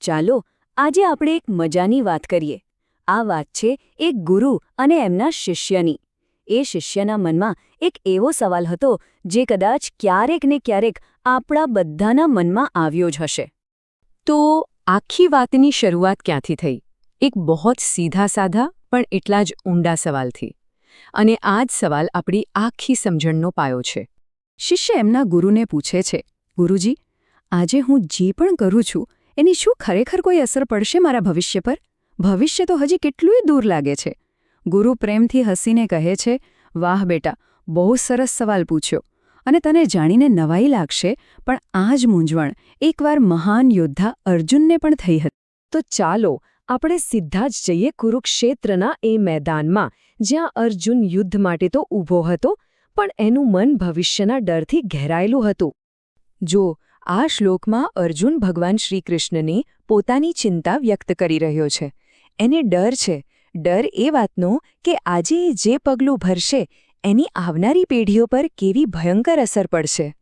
ચાલો, આજે આપણે એક મજાની વાત કરીએ. આ વાત છે એક ગુરુ અને એમના શિષ્યની. એ શિષ્યના મનમાં એક એવો સવાલ હતો જે કદાચ ક્યારેક ને ક્યારેક આપણા બધાના મનમાં આવ્યો જ હશે. તો આખી વાતની શરૂઆત ક્યાંથી થઈ? એક બહોત સીધા સાધા પણ એટલા જ ઊંડા સવાલથી. અને આ જ સવાલ આપણી આખી સમજણનો પાયો છે. શિષ્ય એમના ગુરુને પૂછે છે, ગુરુજી, આજે હું જે પણ કરું છું એની શું ખરેખર કોઈ અસર પડશે મારા ભવિષ્ય પર? ભવિષ્ય તો હજી કેટલુંય દૂર લાગે છે. ગુરુ પ્રેમથી હસીને કહે છે, વાહ બેટા, બહુ સરસ સવાલ પૂછ્યો. અને તને જાણીને નવાઈ લાગશે, પણ આ જ મૂંઝવણ. એકવાર મહાન યોદ્ધા અર્જુનને પણ થઈ હતી. તો ચાલો, આપણે સીધા જ જઈએ કુરુક્ષેત્રના એ મેદાનમાં, જ્યાં અર્જુન યુદ્ધ માટે તો ઊભો હતો, પણ એનું મન ભવિષ્યના ડરથી ઘેરાયેલું હતું. જો આ શ્લોકમાં અર્જુન ભગવાન શ્રીકૃષ્ણને પોતાની ચિંતા વ્યક્ત કરી રહ્યો છે. એને ડર છે. ડર એ વાતનો કે આજે એ જે પગલું ભરશે, એની આવનારી પેઢીઓ પર કેવી ભયંકર અસર પડશે.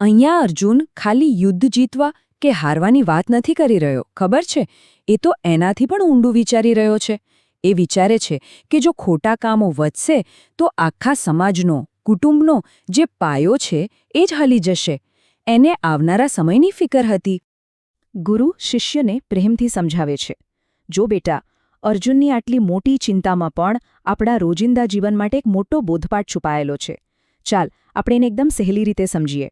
અહીંયા અર્જુન ખાલી યુદ્ધ જીતવા કે હારવાની વાત નથી કરી રહ્યો, ખબર છે? એ તો એનાથી પણ ઊંડું વિચારી રહ્યો છે. એ વિચારે છે કે જો ખોટા કામો વધશે, તો આખા સમાજનો, કુટુંબનો જે પાયો છે, એ જ હલી જશે. એને આવનારા સમયની ફિકર હતી. ગુરુ શિષ્યને પ્રેમથી સમજાવે છે. જો બેટા, અર્જુનની આટલી મોટી ચિંતામાં પણ આપણા રોજિંદા જીવન માટે એક મોટો બોધપાઠ છુપાયેલો છે. ચાલ, આપણે એને એકદમ સહેલી રીતે સમજીએ.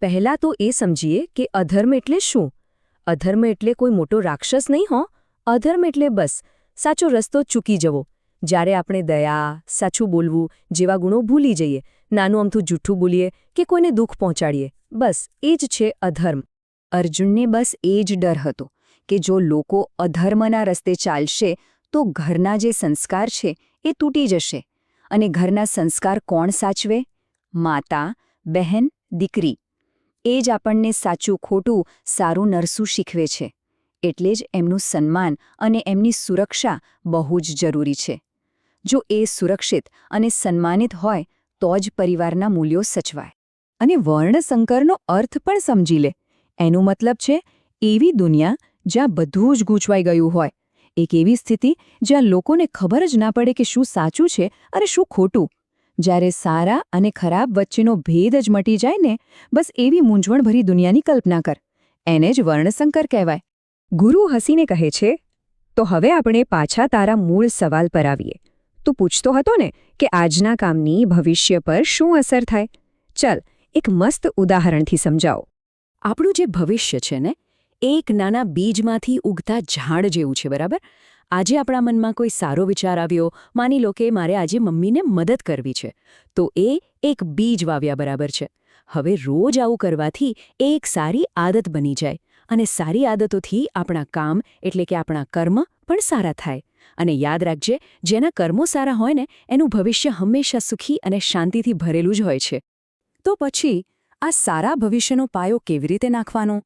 પહેલાં તો એ સમજીએ કે અધર્મ એટલે શું? અધર્મ એટલે કોઈ મોટો રાક્ષસ નહીં હો? અધર્મ એટલે બસ, સાચો રસ્તો ચૂકી જવો. જ્યારે આપણે દયા, સાચું બોલવું જેવા ગુણો ભૂલી જઈએ, નાનું અમથું જૂઠું બોલીએ કે કોઈને દુઃખ પહોંચાડીએ બસ, એ જ છે અધર્મ. અર્જુનને બસ એ જ ડર હતો કે જો લોકો અધર્મના રસ્તે ચાલશે, તો ઘરના જે સંસ્કાર છે, એ તૂટી જશે. અને ઘરના સંસ્કાર કોણ સાચવે? માતા, બહેન, દીકરી. એ જ આપણને સાચું, ખોટું, સારું, નરસું શીખવે છે. એટલે જ એમનું સન્માન અને એમની સુરક્ષા બહુ જ જરૂરી છે. જો એ સુરક્ષિત અને સન્માનિત હોય, તો જ પરિવારના મૂલ્યો સચવાય. અને વર્ણસંકરનો અર્થ પણ સમજી લે. એનો મતલબ છે, એવી દુનિયા જ્યાં બધું જ ગૂંચવાઈ ગયું હોય. એક એવી સ્થિતિ જ્યાં લોકોને ખબર જ ના પડે કે શું સાચું છે અને શું ખોટું. જ્યારે સારા અને ખરાબ વચ્ચેનો ભેદ જ મટી જાય ને, બસ એવી મૂંઝવણભરી દુનિયાની કલ્પના કર. એને જ વર્ણસંકર કહેવાય. ગુરુ હસીને કહે છે, તો હવે આપણે પાછા તારા મૂળ સવાલ પર આવીએ. તું પૂછતો હતો ને કે આજના કામની ભવિષ્ય પર શું અસર થાય? ચલ એક મસ્ત ઉદાહરણથી સમજાવો. આપણું જે ભવિષ્ય છે ને, એક નાના બીજમાંથી ઉગતા ઝાડ જેવું છે, બરાબર? આજે આપણા મનમાં કોઈ સારો વિચાર આવ્યો, માની લો કે મારે આજે મમ્મીને મદદ કરવી છે, તો એ એક બીજ વાવ્યા બરાબર છે. હવે રોજ આવું કરવાથી એ એક સારી આદત બની જાય, અને સારી આદતોથી આપણા કામ એટલે કે આપણા કર્મ પણ સારા થાય. અને યાદ રાખજે, જેના કર્મો સારા હોય ને, એનું ભવિષ્ય હંમેશા સુખી અને શાંતિથી ભરેલું જ હોય છે. તો પછી આ સારા ભવિષ્યનો પાયો કેવી રીતે નાખવાનો?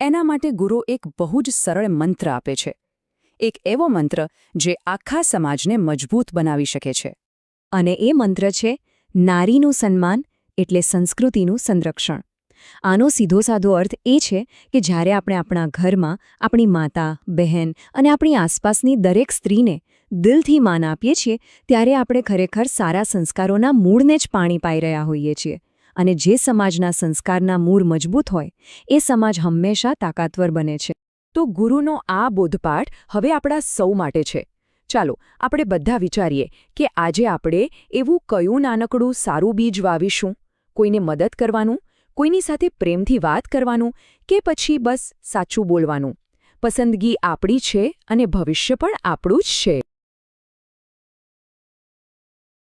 એના માટે ગુરુ એક બહુ જ સરળ મંત્ર આપે છે. એક એવો મંત્ર જે આખા સમાજને મજબૂત બનાવી શકે છે. અને એ મંત્ર છે, નારીનું સન્માન એટલે સંસ્કૃતિનું સંરક્ષણ. આનો સીધો સાધો અર્થ એ છે કે જ્યારે આપણે આપણા ઘરમાં આપણી માતા, બહેન અને આપણી આસપાસની દરેક સ્ત્રીને દિલથી માન આપીએ છીએ, ત્યારે આપણે ખરેખર સારા સંસ્કારોના મૂળને જ પાણી પાઈ રહ્યા હોઈએ છીએ. અને જે સમાજના સંસ્કારના મૂળ મજબૂત હોય, એ સમાજ હંમેશા તાકાતવર બને છે. તો ગુરુનો આ બોધપાઠ હવે આપણા સૌ માટે છે. ચાલો, આપણે બધા વિચારીએ કે આજે આપણે એવું કયું નાનકડું સારું બીજ વાવીશું? કોઈને મદદ કરવાનું? કોઈની સાથે પ્રેમથી વાત કરવાનું? કે પછી બસ સાચું બોલવાનું? પસંદગી આપણી છે અને ભવિષ્ય પણ આપણું જ છે.